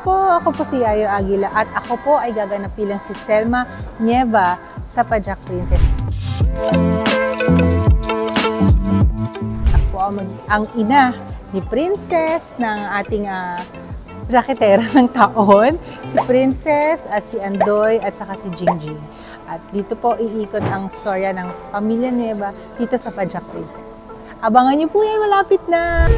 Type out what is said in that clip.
po. Ako po si Yayo Aguila at ako po ay gaganap bilang si Selma Nieva sa Pajak Princess. Ako ang, mag- ang ina ni Princess ng ating uh, raketera ng taon, si Princess at si Andoy at saka si Jingjing. At dito po iikot ang storya ng Pamilya Nueva dito sa Pajak Princess. Abangan niyo po yan, malapit na!